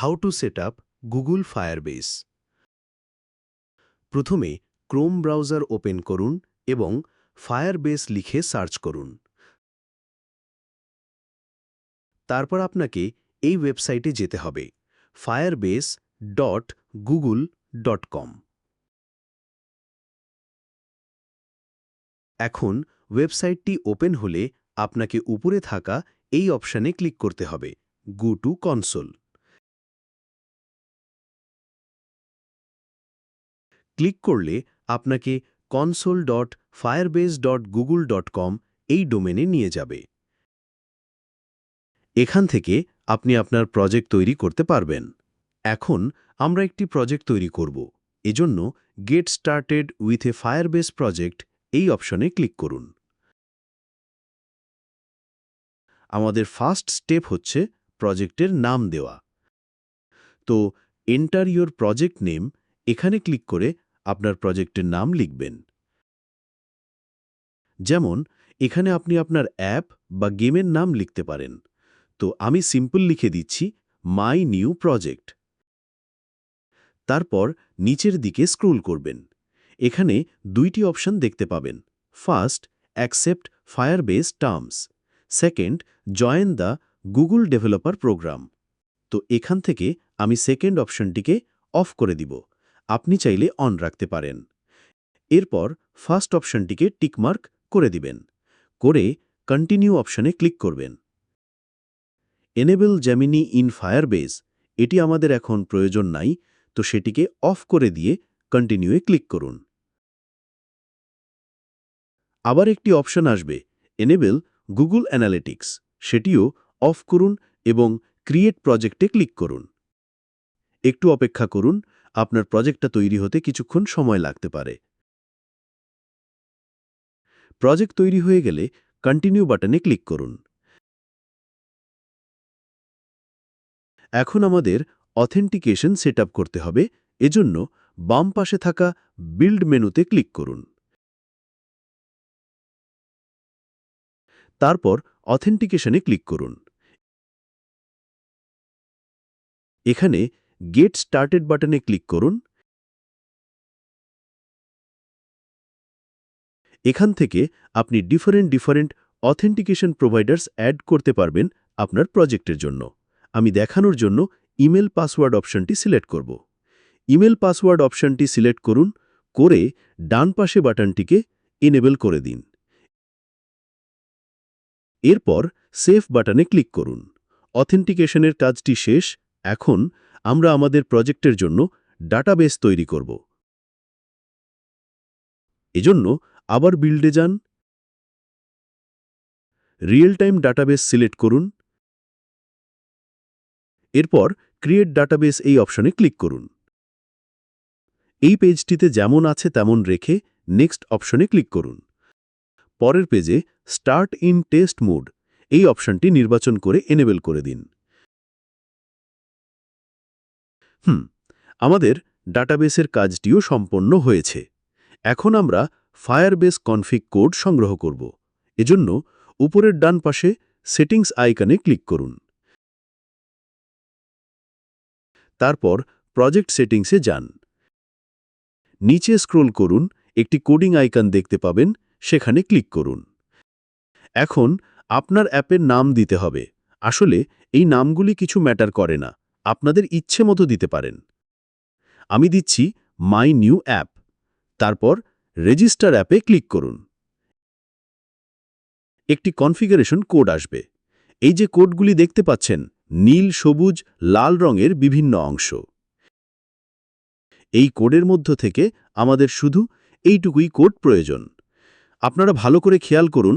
How to set up Google Firebase. প্রথমে Chrome browser open করুন এবং ফায়ারবেস লিখে সার্চ করুন। তারপর আপনাকে এই ওয়েবসাইটে যেতে হবে, Firebase dot Google dot com. এখন ওয়েবসাইটটি ওপেন হলে আপনাকে উপরে থাকা এই অপশানে ক্লিক করতে হবে, গো টু কনসোল। ক্লিক করলে আপনাকে console dot Firebase dot Google dot com এই ডোমেনে নিয়ে যাবে। এখান থেকে আপনি আপনার প্রজেক্ট তৈরি করতে পারবেন। এখন আমরা একটি প্রজেক্ট তৈরি করব। এজন্য get started with a Firebase project এই অপশনে ক্লিক করুন। আমাদের ফার্স্ট স্টেপ হচ্ছে প্রজেক্টের নাম দেওয়া। তো এন্টার ইয়োর প্রজেক্ট নেম এখানে ক্লিক করে আপনার প্রজেক্টের নাম লিখবেন। যেমন, এখানে আপনি আপনার অ্যাপ বা গেমের নাম লিখতে পারেন। তো আমি সিম্পল লিখে দিচ্ছি, মাই নিউ প্রজেক্ট তারপর নিচের দিকে স্ক্রোল করবেন। এখানে দুইটি অপশন দেখতে পাবেন। First, accept fire Firebase terms. Second, join the Google developer program. তো এখান থেকে আমি সেকেন্ড অপশনটিকে অফ করে দিব। আপনি চাইলে অন রাখতে পারেন। এরপর ফার্স্ট অপশনটিকে টিকমার্ক করে দিবেন। করে কন্টিনিউ অপশনে ক্লিক করবেন। এনেবল জ্যামিনি ইন ফায়ারবেস এটি আমাদের এখন প্রয়োজন নাই, তো সেটিকে অফ করে দিয়ে কন্টিনিউয়ে ক্লিক করুন। আবার একটি অপশন আসবে এনেবল গুগল অ্যানালিটিক্স সেটিও অফ করুন এবং ক্রিয়েট প্রজেক্টে ক্লিক করুন। একটু অপেক্ষা করুন আপনার প্রজেক্টটা তৈরি হতে কিছুক্ষণ সময় লাগতে পারে। প্রজেক্ট তৈরি হয়ে গেলে কন্টিনিউ বাটনে ক্লিক করুন। এখন আমাদের অথেন্টিকেশন সেট করতে হবে, এজন্য বাম পাশে থাকা বিল্ড মেনুতে ক্লিক করুন। তারপর অথেন্টিকেশনে ক্লিক করুন। এখানে গেট স্টার্টেড বাটনে ক্লিক করুন। এখান থেকে আপনি different different authentication providers add করতে পারবেন আপনার প্রজেক্টের জন্য। আমি দেখানোর জন্য ইমেল পাসওয়ার্ড অপশনটি সিলেক্ট করব। ইমেল পাসওয়ার্ড অপশনটি সিলেক্ট করুন, করে ডান পাশে বাটনটিকে এনেবল করে দিন। এরপর সেফ বাটনে ক্লিক করুন। অথেন্টিকেশনের কাজটি শেষ, এখন আমরা আমাদের প্রজেক্টের জন্য ডাটাবেস তৈরি করব। এজন্য আবার বিল্ডে যান। রিয়েল টাইম ডাটাবেস সিলেক্ট করুন। এরপর ক্রিয়েট ডাটাবেস এই অপশনে ক্লিক করুন। এই পেজটিতে যেমন আছে তেমন রেখে নেক্সট অপশনে ক্লিক করুন। পরের পেজে স্টার্ট ইন টেস্ট মোড এই অপশনটি নির্বাচন করে এনেবেল করে দিন। হুম, আমাদের ডাটাবেসের কাজটিও সম্পন্ন হয়েছে। এখন আমরা ফায়ারবেস কনফিগ কোড সংগ্রহ করব। এজন্য উপরের ডান পাশে সেটিংস আইকনে ক্লিক করুন। তারপর প্রজেক্ট সেটিংসে যান। নিচে স্ক্রোল করুন, একটি কোডিং আইকন দেখতে পাবেন, সেখানে ক্লিক করুন। এখন আপনার অ্যাপের নাম দিতে হবে। আসলে এই নামগুলি কিছু ম্যাটার করে না। আপনাদের ইচ্ছে মতো দিতে পারেন। আমি দিচ্ছি মাই নিউ অ্যাপ। তারপর রেজিস্টার অ্যাপে ক্লিক করুন। একটি কনফিগারেশন কোড আসবে। এই যে কোডগুলি দেখতে পাচ্ছেন, নীল, সবুজ, লাল রঙের বিভিন্ন অংশ। এই কোডের মধ্য থেকে আমাদের শুধু এইটুকুই কোড প্রয়োজন। আপনারা ভালো করে খেয়াল করুন,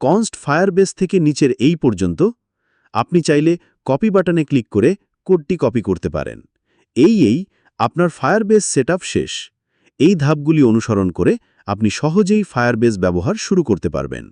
কনস্ট ফায়ারবেস থেকে নিচের এই পর্যন্ত। আপনি চাইলে কপি বাটনে ক্লিক করে কোডটি কপি করতে পারেন। এই এই আপনার ফায়ারবেস সেট শেষ। এই ধাপগুলি অনুসরণ করে আপনি সহজেই ফায়ারবেস ব্যবহার শুরু করতে পারবেন।